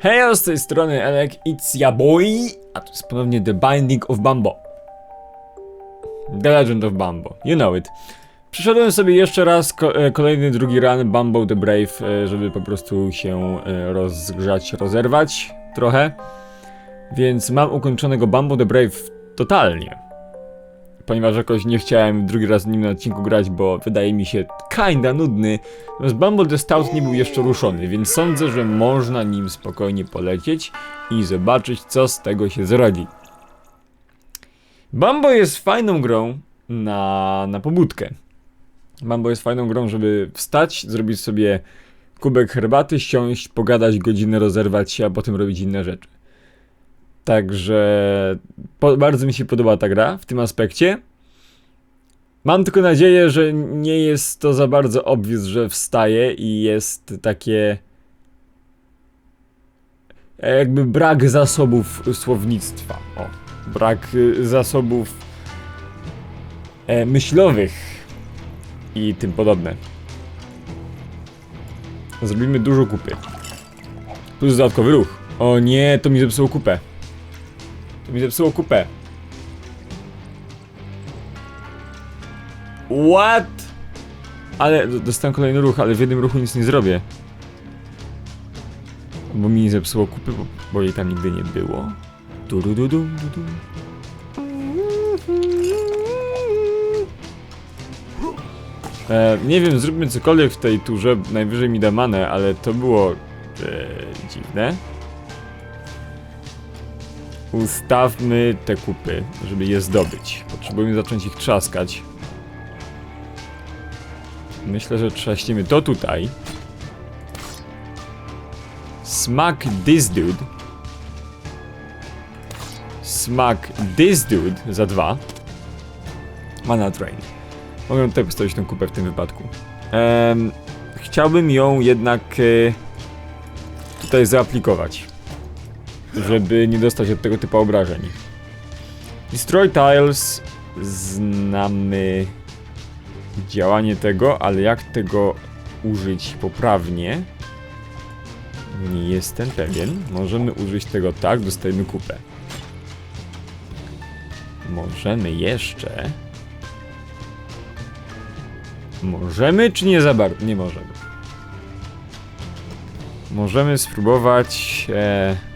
Hej, z tej strony Elek, it's ya boy, a to jest ponownie The Binding of Bambo. The Legend of Bambo, you know it. Przyszedłem sobie jeszcze raz ko e, kolejny drugi run Bambo the Brave, e, żeby po prostu się e, rozgrzać, rozerwać trochę. Więc mam ukończonego Bambo the Brave totalnie. Ponieważ jakoś nie chciałem drugi raz nim na odcinku grać, bo wydaje mi się kinda nudny. Natomiast Bumble the Stout nie był jeszcze ruszony, więc sądzę, że można nim spokojnie polecieć i zobaczyć, co z tego się zrodzi. Bambo jest fajną grą na, na pobudkę. Bambo jest fajną grą, żeby wstać, zrobić sobie kubek herbaty, siąść, pogadać godzinę, rozerwać się, a potem robić inne rzeczy. Także po, bardzo mi się podoba ta gra w tym aspekcie. Mam tylko nadzieję, że nie jest to za bardzo obvious, że wstaje i jest takie e, jakby brak zasobów słownictwa. O, brak y, zasobów e, myślowych i tym podobne. Zrobimy dużo kupy. Plus dodatkowy ruch. O nie, to mi zepsuło kupę. To mi zepsuło kupę. What? Ale dostałem kolejny ruch, ale w jednym ruchu nic nie zrobię. Bo mi zepsuło kupy, bo, bo jej tam nigdy nie było. Du, du, du, du, du. E, nie wiem, zróbmy cokolwiek w tej turze, najwyżej mi da manę, ale to było e, dziwne. Ustawmy te kupy, żeby je zdobyć. Potrzebujemy zacząć ich trzaskać. Myślę, że trzaśniemy to tutaj. Smack this dude. Smack this dude za dwa. Mana drain. Mogę tutaj postawić tą kupę w tym wypadku. Chciałbym ją jednak e, tutaj zaaplikować. Żeby nie dostać od tego typu obrażeń. Destroy tiles. Znamy działanie tego, ale jak tego użyć poprawnie? Nie jestem pewien. Możemy użyć tego tak, dostajemy kupę. Możemy jeszcze. Możemy, czy nie za bardzo? Nie możemy. Możemy spróbować. E...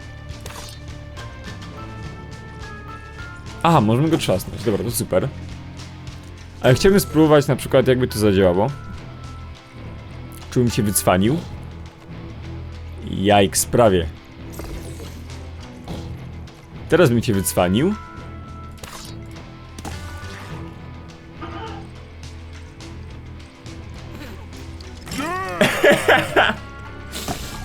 Aha, możemy go trzasnąć. Dobra, to super. Ale chciałbym spróbować na przykład jakby to zadziałało. Czułem się wycwanił. Jajk, prawie. Teraz bym cię wycwanił.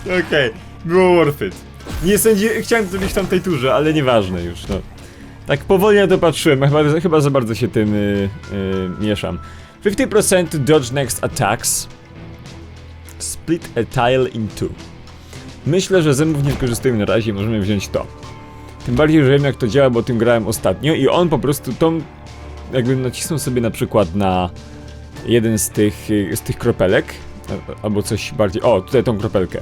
Okej, było worth it. Nie sądzi... Chciałem to zrobić w tamtej turze, ale nieważne już, no. Tak powoli na to patrzyłem, chyba, chyba za bardzo się tym y, y, mieszam. 50% to dodge next attacks. Split a tile in two. Myślę, że zębów nie wykorzystujemy na razie, możemy wziąć to. Tym bardziej, że wiem jak to działa, bo tym grałem ostatnio i on po prostu tą... Jakbym nacisnął sobie na przykład na jeden z tych, y, z tych kropelek, albo coś bardziej... O, tutaj tą kropelkę.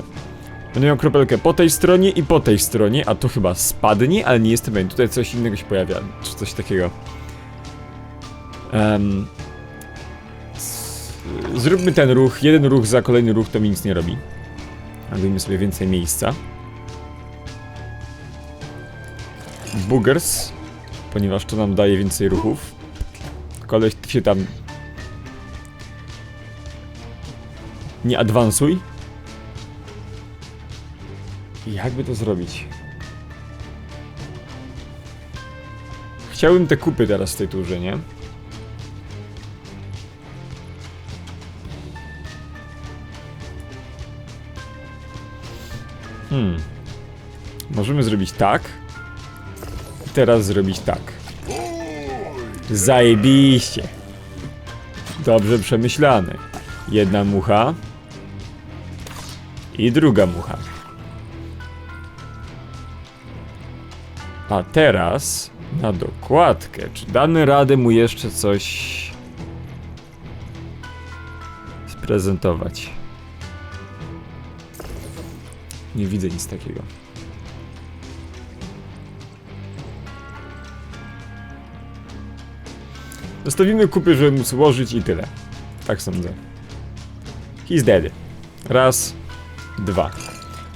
Będę miał kropelkę po tej stronie i po tej stronie, a to chyba spadnie, ale nie jestem pewien. Tutaj coś innego się pojawia, czy coś takiego. S- zróbmy ten ruch, jeden ruch za kolejny ruch to mi nic nie robi. Dajmy sobie więcej miejsca. Boogers, ponieważ to nam daje więcej ruchów. Koleś, ty się tam... Nie adwansuj. Jakby to zrobić? Chciałbym te kupy teraz w tej turze, nie? Hmm. Możemy zrobić tak. Teraz zrobić tak. Zajebiście. Dobrze przemyślane. Jedna mucha. I druga mucha. A teraz na dokładkę. Czy damy radę mu jeszcze coś sprezentować? Nie widzę nic takiego. Zostawimy kupy, żeby móc łożyć i tyle. Tak sądzę. He's dead. Raz, dwa.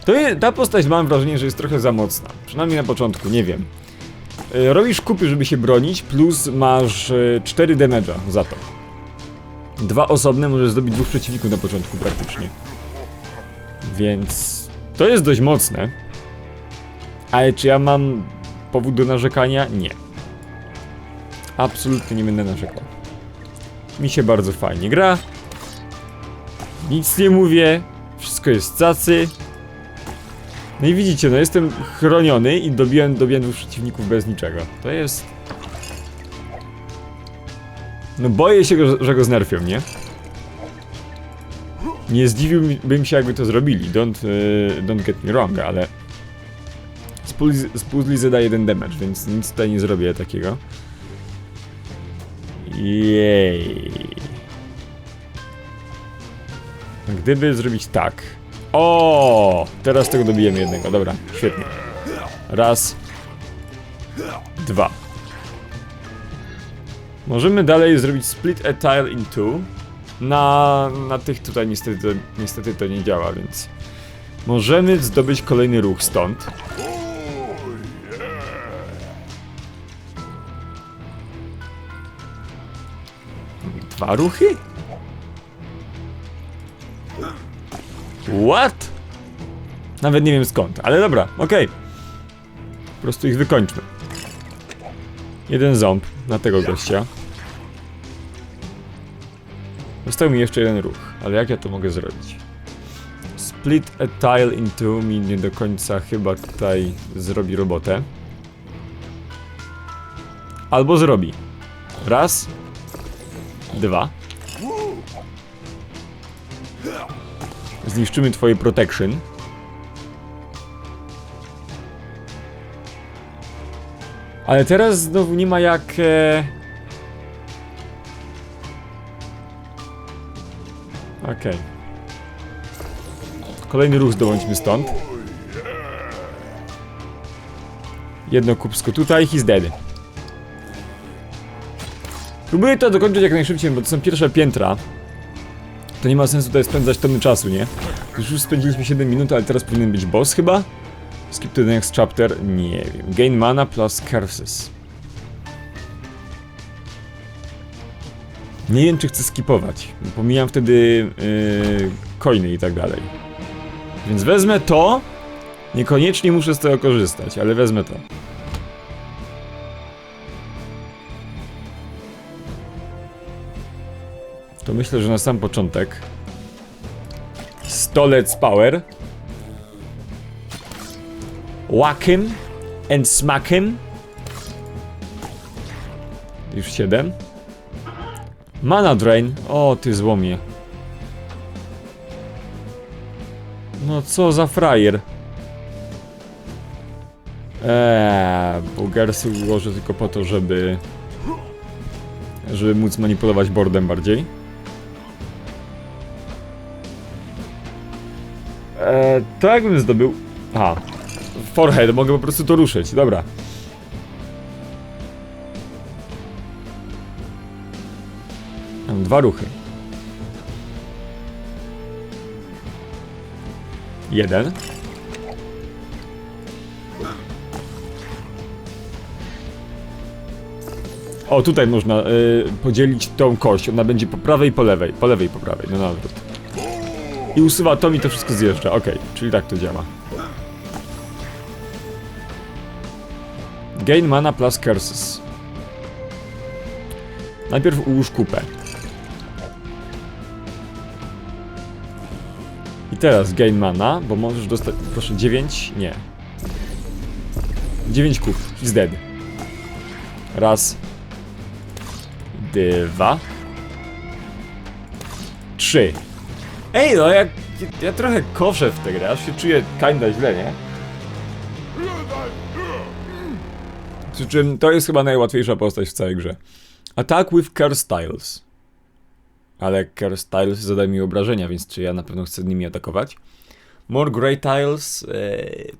To je, ta postać mam wrażenie, że jest trochę za mocna. Przynajmniej na początku, nie wiem. E, Robisz kupy, żeby się bronić, plus masz e, 4 damage'a za to. Dwa osobne możesz zdobyć dwóch przeciwników na początku praktycznie. Więc to jest dość mocne. Ale czy ja mam powód do narzekania? Nie. Absolutnie nie będę narzekał. Mi się bardzo fajnie gra. Nic nie mówię. Wszystko jest cacy. No i widzicie, no jestem chroniony i dobiłem, dobiłem dwóch przeciwników bez niczego. To jest... No boję się, go, że go znerfią, nie? Nie zdziwiłbym się, jakby to zrobili. Don't, e, don't get me wrong, ale... Z puzli- Z puzli zada jeden damage, więc nic tutaj nie zrobię takiego. Jej. Gdyby zrobić tak. O, teraz tego dobijemy jednego. Dobra, świetnie. Raz. Dwa. Możemy dalej zrobić split a tile in two. Na, na tych tutaj niestety, niestety to nie działa, więc możemy zdobyć kolejny ruch stąd. Dwa ruchy? What? Nawet nie wiem skąd, ale dobra, okej. Po prostu ich wykończmy. Jeden ząb na tego gościa. Został mi jeszcze jeden ruch, ale jak ja to mogę zrobić? Split a tile in two mi nie do końca chyba tutaj zrobi robotę. Albo zrobi. Raz. Dwa. Zniszczymy twoje protection. Ale teraz znowu nie ma jak... E... Okej. Kolejny ruch zdobądźmy stąd. Jedno kupsko tutaj, he's dead. Próbuję to dokończyć jak najszybciej, bo to są pierwsze piętra. To nie ma sensu tutaj spędzać tony czasu, nie? Już, już spędziliśmy 7 minut, ale teraz powinien być boss chyba? Skip to the next chapter? Nie wiem. Gain mana plus curses. Nie wiem, czy chcę skipować. Pomijam wtedy yy, coiny i tak dalej. Więc wezmę to. Niekoniecznie muszę z tego korzystać, ale wezmę to. Myślę, że na sam początek. Stolec Power. Whack him and smack him Już 7 Mana Drain. O ty złomie. No co za frajer. Eee, Bulgarsy ułożę tylko po to, żeby żeby móc manipulować boardem bardziej. To jakbym zdobył... Aha. Forehead, mogę po prostu to ruszyć, dobra. Mam dwa ruchy. Jeden. O, tutaj można y, podzielić tą kość. Ona będzie po prawej i po lewej. Po lewej i po prawej, no na odwrót. I usuwa to mi to wszystko zjeżdża. Okej, czyli tak to działa. Gain mana plus curses. Najpierw ułóż kupę. I teraz gain mana, bo możesz dostać, proszę, 9? Nie. 9 kup, he's dead. Raz. Dwa. Trzy. Ej, no jak... Ja trochę koszę w tę grę, aż się czuję kinda źle, nie? Przy czym to jest chyba najłatwiejsza postać w całej grze. Attack with Curse Styles. Ale Curse Styles zadaje mi obrażenia, więc czy ja na pewno chcę nimi atakować? More Grey Tiles e,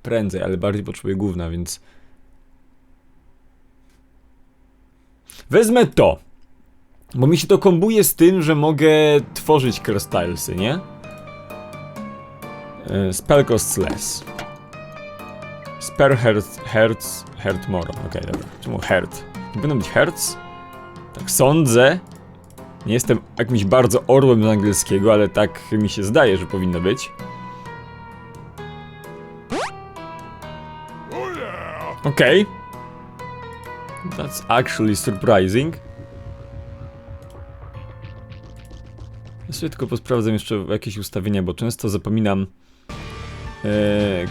prędzej, ale bardziej potrzebuję gówna, więc... Wezmę to. Bo mi się to kombuje z tym, że mogę tworzyć Curse Tilesy, nie? E, Spell costs less. Spare hertz, hertz, hert more. Okej, dobra. Czemu hert? Nie powinno być hertz? Tak sądzę. Nie jestem jakimś bardzo orłem z angielskiego, ale tak mi się zdaje, że powinno być. Okej. That's actually surprising. Tylko posprawdzam jeszcze jakieś ustawienia, bo często zapominam. E,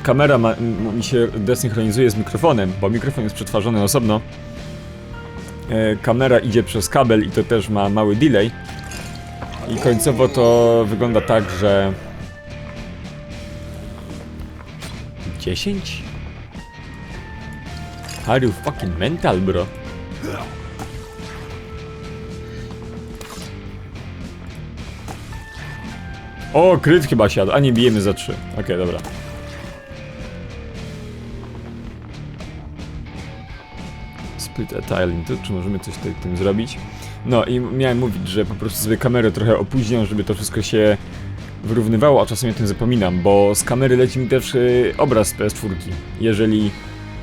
kamera ma, mi się desynchronizuje z mikrofonem, bo mikrofon jest przetwarzany osobno. E, kamera idzie przez kabel i to też ma mały delay. I końcowo to wygląda tak, że... 10? Are you fucking mental, bro? O, kryt chyba siadł, a nie bijemy za 3. Okej, dobra. Split a tile into, czy możemy coś tutaj tym zrobić? No i miałem mówić, że po prostu sobie kamerę trochę opóźniam, żeby to wszystko się wyrównywało, a czasami o tym zapominam, bo z kamery leci mi też y, obraz z PS4. Jeżeli...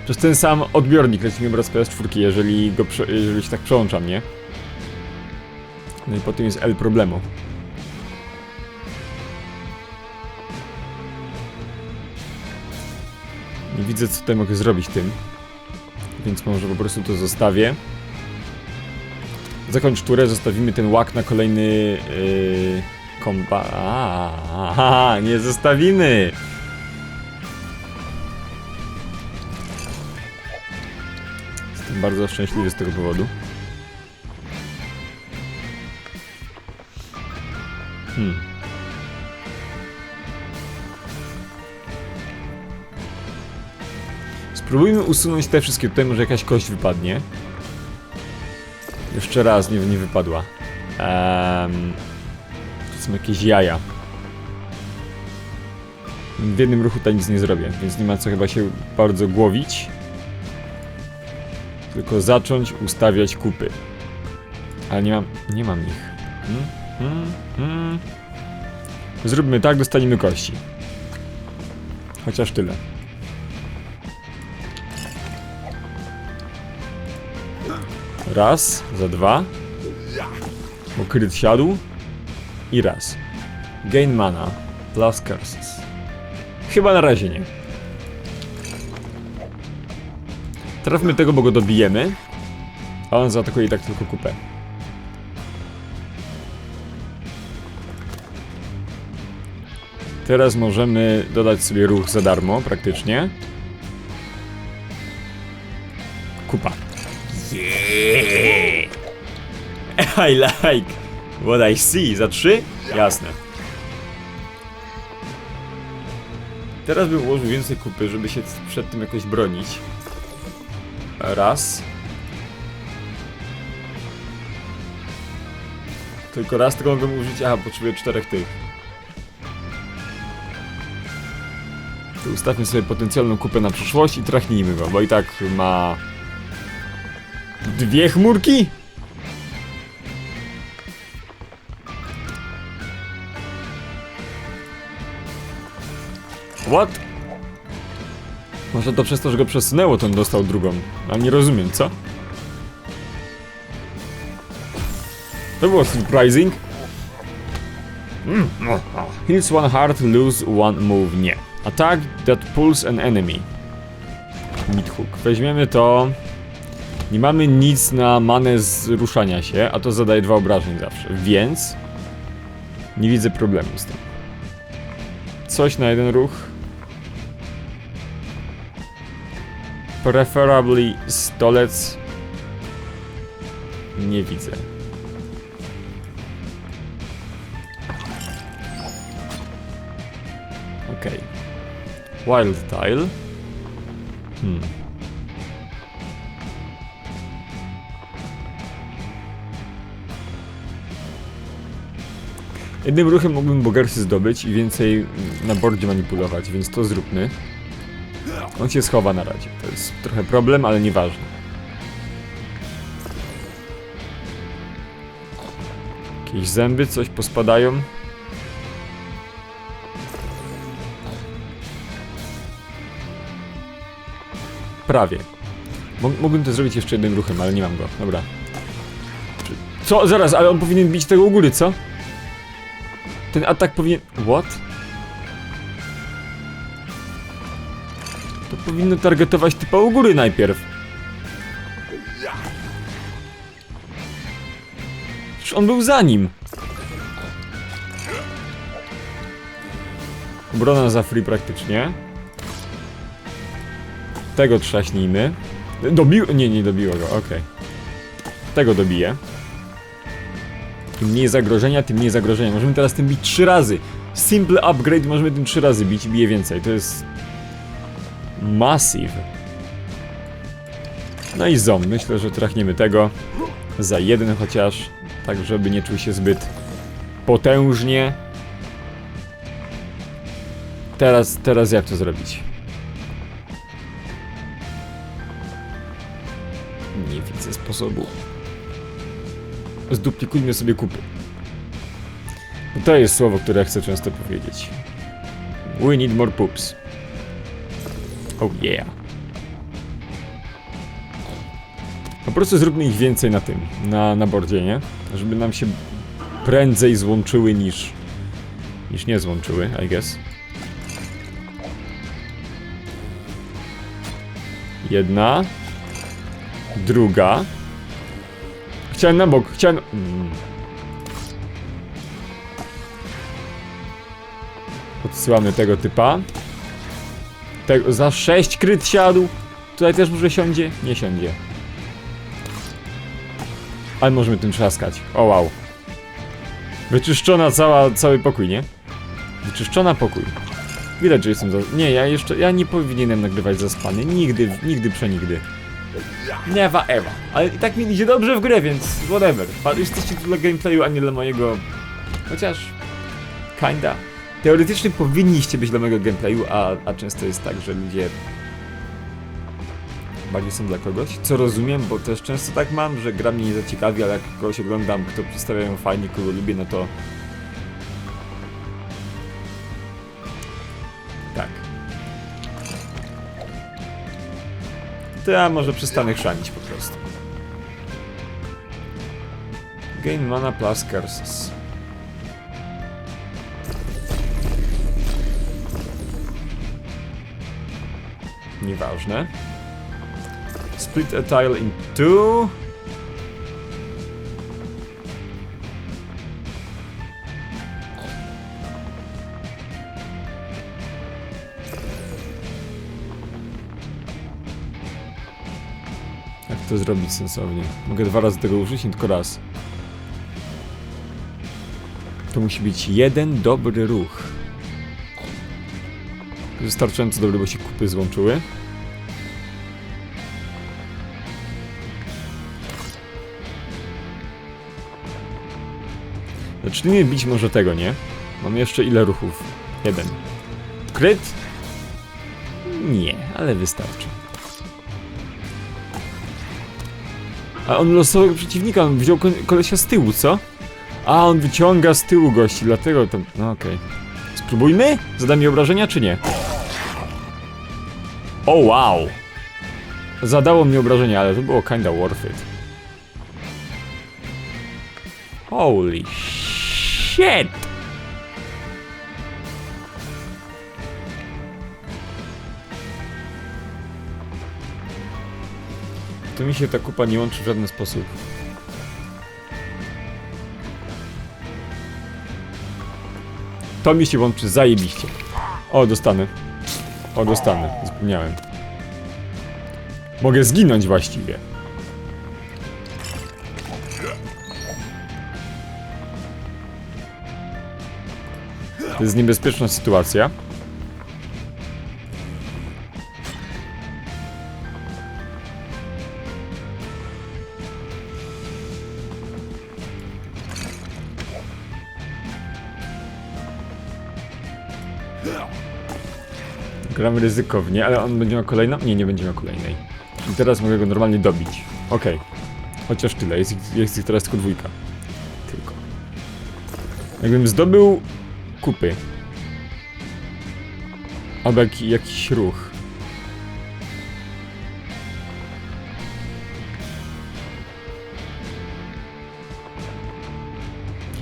Przez ten sam odbiornik leci mi obraz z PS4, jeżeli go, jeżeli się tak przełączam, nie? No i potem jest L problemu. Widzę, co tutaj mogę zrobić tym. Więc może po prostu to zostawię. Zakończ turę, zostawimy ten łak na kolejny yy, kompa... A, Aha, nie zostawimy! Jestem bardzo szczęśliwy z tego powodu. Hmm. Spróbujmy usunąć te wszystkie tutaj, może jakaś kość wypadnie. Jeszcze raz, nie, nie wypadła. To są jakieś jaja. W jednym ruchu tutaj nic nie zrobię, więc nie ma co chyba się bardzo głowić. Tylko zacząć ustawiać kupy. Ale nie mam, nie mam ich. Hmm? Hmm? Hmm? Zróbmy tak, dostaniemy kości. Chociaż tyle. Raz, za dwa. Bo kryt siadł. I raz. Gain mana. Plus curses. Chyba na razie nie. Trafmy tego, bo go dobijemy. A on zaatakuje i tak tylko kupę. Teraz możemy dodać sobie ruch za darmo, praktycznie. I like what I see. Za trzy? Jasne. Teraz bym ułożył więcej kupy, żeby się przed tym jakoś bronić. Raz. Tylko raz tylko mogę użyć. Aha, potrzebuję czterech tych. To ustawmy sobie potencjalną kupę na przyszłość i trachnijmy go, bo i tak ma... Dwie chmurki? What? Może to przez to, że go przesunęło, to on dostał drugą. A nie rozumiem, co? To było surprising. Mm. Heals one heart, lose one move. Nie. Attack that pulls an enemy. Midhook. Weźmiemy to. Nie mamy nic na manę z ruszania się, a to zadaje dwa obrażeń zawsze, więc nie widzę problemu z tym. Coś na jeden ruch. Preferably stolec. Nie widzę. Okej. Wild Tile. Hmm. Jednym ruchem mógłbym bogersy zdobyć i więcej na bordzie manipulować, więc to zróbmy. On się schowa na razie. To jest trochę problem, ale nieważne. Jakieś zęby, coś pospadają. Prawie. Mog- Mógłbym to zrobić jeszcze jednym ruchem, ale nie mam go. Dobra. Co? Zaraz, ale on powinien bić tego u góry, co? Ten atak powinien... What? Powinno targetować typa u góry najpierw. Przecież on był za nim. Obrona za free praktycznie. Tego trzaśnijmy. Dobił... Nie, nie dobiło go, okej. Tego dobiję. Im mniej zagrożenia, tym mniej zagrożenia. Możemy teraz tym bić trzy razy. Simple upgrade możemy tym trzy razy bić i bije więcej. To jest... Massive. No i ząb. Myślę, że trachniemy tego. Za jeden chociaż. Tak, żeby nie czuł się zbyt potężnie. Teraz, teraz jak to zrobić? Nie widzę sposobu. Zduplikujmy sobie kupy. To jest słowo, które chcę często powiedzieć. We need more poops. Oh yeah. Po prostu zróbmy ich więcej na tym, na, na bordzie, nie? Żeby nam się prędzej złączyły niż... niż nie złączyły, I guess. Jedna. Druga. Chciałem na bok, chciałem... Mm. Odsyłamy tego typa. Tego, za 6 kryt siadł. Tutaj też może siądzie? Nie siądzie. Ale możemy tym trzaskać. O wow. Wyczyszczona cała, cały pokój, nie? Wyczyszczona pokój. Widać, że jestem za... Nie, ja jeszcze... Ja nie powinienem nagrywać zaspany. Nigdy, nigdy, przenigdy. Never ever. Ale i tak mi idzie dobrze w grę, więc whatever. Jesteście tu dla gameplayu, a nie dla mojego... Chociaż... Kinda. Teoretycznie powinniście być dla mojego gameplayu, a, a często jest tak, że ludzie... Bardziej są dla kogoś, co rozumiem, bo też często tak mam, że gra mnie nie zaciekawi, ale jak kogoś oglądam, kto przedstawia ją fajnie, kogo lubię, no to... Tak. To ja może przestanę chrzanić po prostu. Gain mana plus curses. Nieważne. Split a tile in two. Jak to zrobić sensownie? Mogę dwa razy tego użyć, nie tylko raz. To musi być jeden dobry ruch. Wystarczająco dobry, bo się kupy złączyły. Zacznijmy bić może tego, nie? Mam jeszcze ile ruchów? Jeden. Kryt? Nie, ale wystarczy. A on losowego przeciwnika, on wziął ko- kolesia z tyłu, co? A, on wyciąga z tyłu gości, dlatego to... No okej. Spróbujmy? Zada mi obrażenia, czy nie? O, wow! Zadało mi obrażenia, ale to było kinda worth it. Holy shit! To mi się ta kupa nie łączy w żaden sposób. To mi się łączy zajebiście. O, dostanę. O, dostanę. Zapomniałem. Mogę zginąć właściwie. To jest niebezpieczna sytuacja. Ryzykownie, ale on będzie miał kolejną? Nie, nie będzie miał kolejnej. I teraz mogę go normalnie dobić. Okej. Chociaż tyle, jest, ich- jest ich teraz tylko dwójka. Tylko. Jakbym zdobył kupy. Albo jak, jakiś ruch.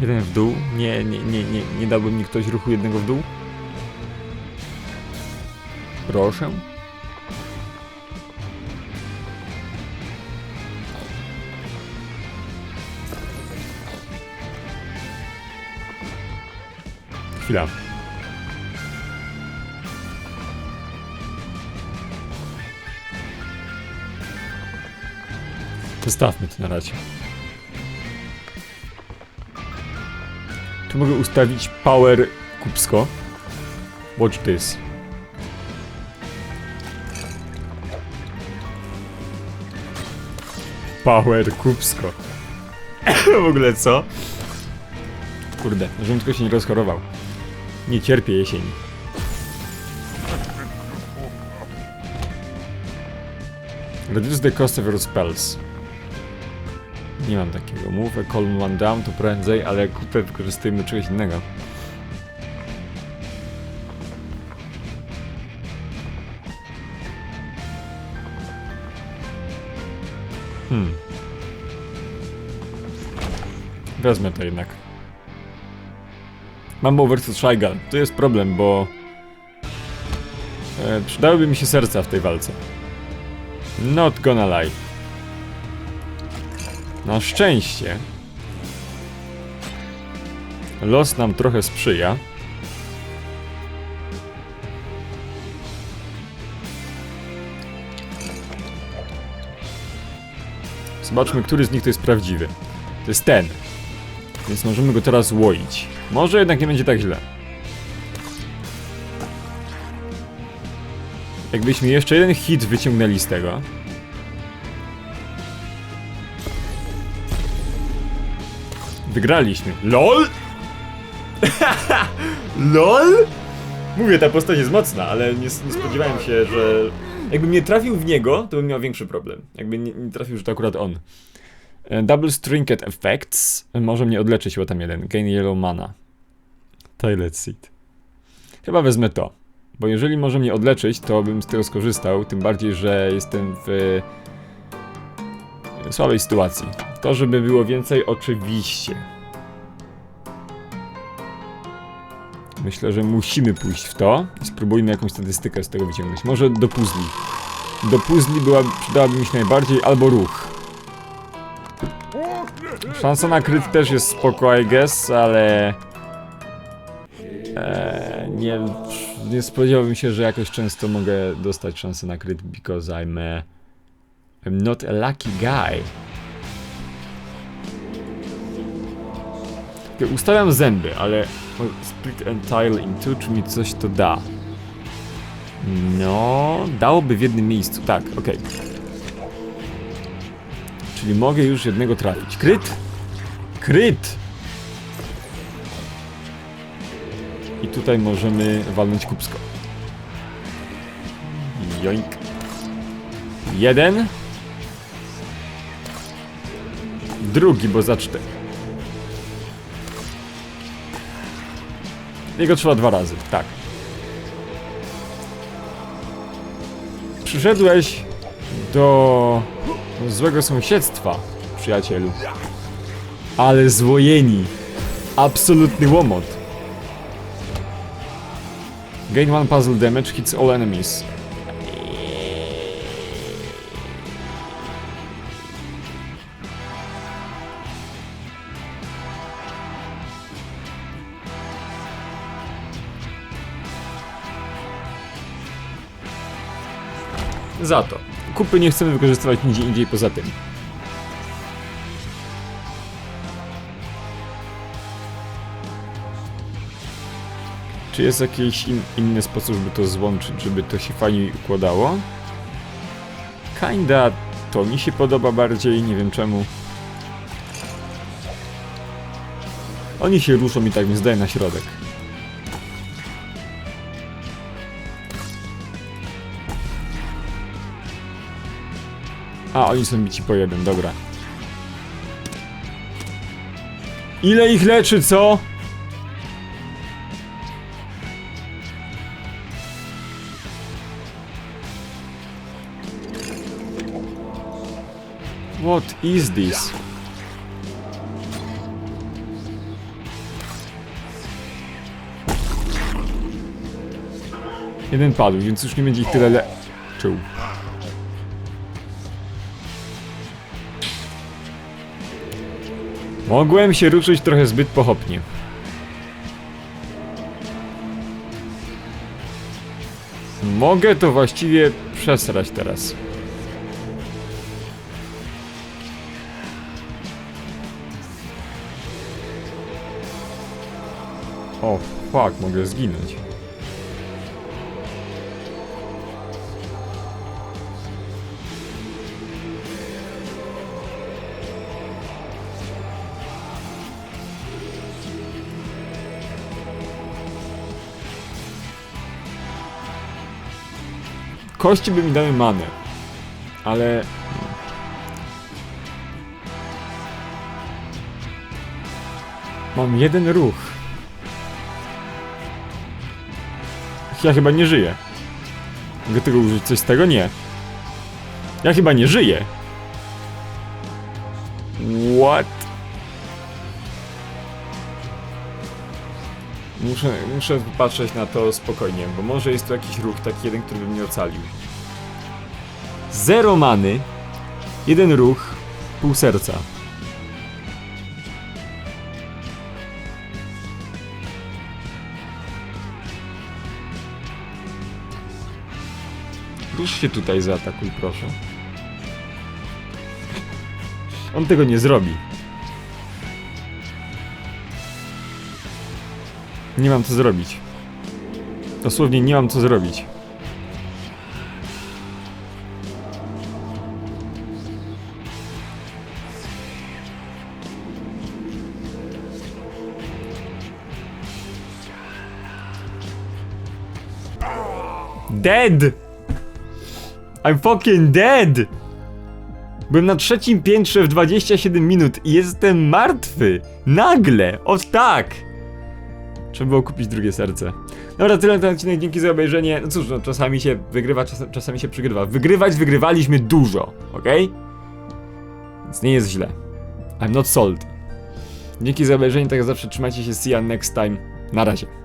Jeden w dół? Nie, nie, nie, nie, nie dałby mi ktoś ruchu jednego w dół? Proszę. Chwila. Zostawmy to na razie. Tu mogę ustawić power kupsko. Watch this. Power kupsko. w ogóle co? Kurde, żebym tylko się nie rozchorował. Nie cierpię jesieni. Reduce the cost of your spells. Nie mam takiego. Move a column one down to prędzej, ale kupę wykorzystujemy do czegoś innego. Wezmę to jednak. Mam over to Trigal. To jest problem, bo... E, przydałyby mi się serca w tej walce. Not gonna lie. Na szczęście los nam trochę sprzyja. Zobaczmy, który z nich to jest prawdziwy. To jest ten. Więc możemy go teraz łoić. Może jednak nie będzie tak źle. Jakbyśmy jeszcze jeden hit wyciągnęli z tego. Wygraliśmy. LOL? LOL? Mówię, ta postać jest mocna, ale nie, nie spodziewałem się, że... Jakbym nie trafił w niego, to bym miał większy problem. Jakby nie, nie trafił, że to akurat on. E, Double Trinket Effects może mnie odleczyć, bo tam jeden. Gain Yellow Mana. Toilet Seat. Chyba wezmę to. Bo jeżeli może mnie odleczyć, to bym z tego skorzystał. Tym bardziej, że jestem w e, słabej sytuacji. To, żeby było więcej, oczywiście. Myślę, że musimy pójść w to spróbujmy jakąś statystykę z tego wyciągnąć. Może do puzli. Do puzli była, przydałaby mi się najbardziej, albo ruch. Szansa na kryt też jest spoko, I guess, ale... Eee, nie, nie spodziewałbym się, że jakoś często mogę dostać szansę na kryt, because I'm a, I'm not a lucky guy. Okay, ustawiam zęby, ale split and tile in two, czy mi coś to da? No, dałoby w jednym miejscu, tak, okej. Czyli mogę już jednego trafić. Kryt? Kryt! I tutaj możemy walnąć kupsko. Joink. Jeden. Drugi, bo za cztery. Jego trzeba dwa razy, tak. Przyszedłeś do złego sąsiedztwa, przyjacielu. Ale złojeni. Absolutny łomot. Gain one puzzle damage, hits all enemies. Za to. Kupy nie chcemy wykorzystywać nigdzie indziej poza tym. Czy jest jakiś in, inny sposób, żeby to złączyć, żeby to się fajnie układało? Kinda to mi się podoba bardziej, nie wiem czemu. Oni się ruszą i tak mi zdaje na środek. A, oni są bici po jeden, dobra. Ile ich leczy, co? Is this? Jeden padł, więc już nie będzie ich tyle leczył. Mogłem się ruszyć trochę zbyt pochopnie. Mogę to właściwie przesrać teraz. O, fuck, mogę zginąć. Kości by mi dały manę, ale... Mam jeden ruch. Ja chyba nie żyję. Mogę tego użyć coś z tego? Nie. Ja chyba nie żyję. What? Muszę, muszę patrzeć na to spokojnie, bo może jest tu jakiś ruch, taki jeden, który by mnie ocalił. Zero many, jeden ruch, pół serca. Rusz się tutaj zaatakuj, proszę. On tego nie zrobi. Nie mam co zrobić. Dosłownie nie mam co zrobić. Dead! I'm fucking dead! Byłem na trzecim piętrze w 27 minut i jestem martwy! Nagle! O tak! Trzeba było kupić drugie serce. Dobra, tyle na ten odcinek, dzięki za obejrzenie. No cóż, no, czasami się wygrywa, czas, czasami się przegrywa. Wygrywać wygrywaliśmy dużo, ok? Więc nie jest źle. I'm not sold. Dzięki za obejrzenie, tak jak zawsze trzymajcie się, see you next time. Na razie.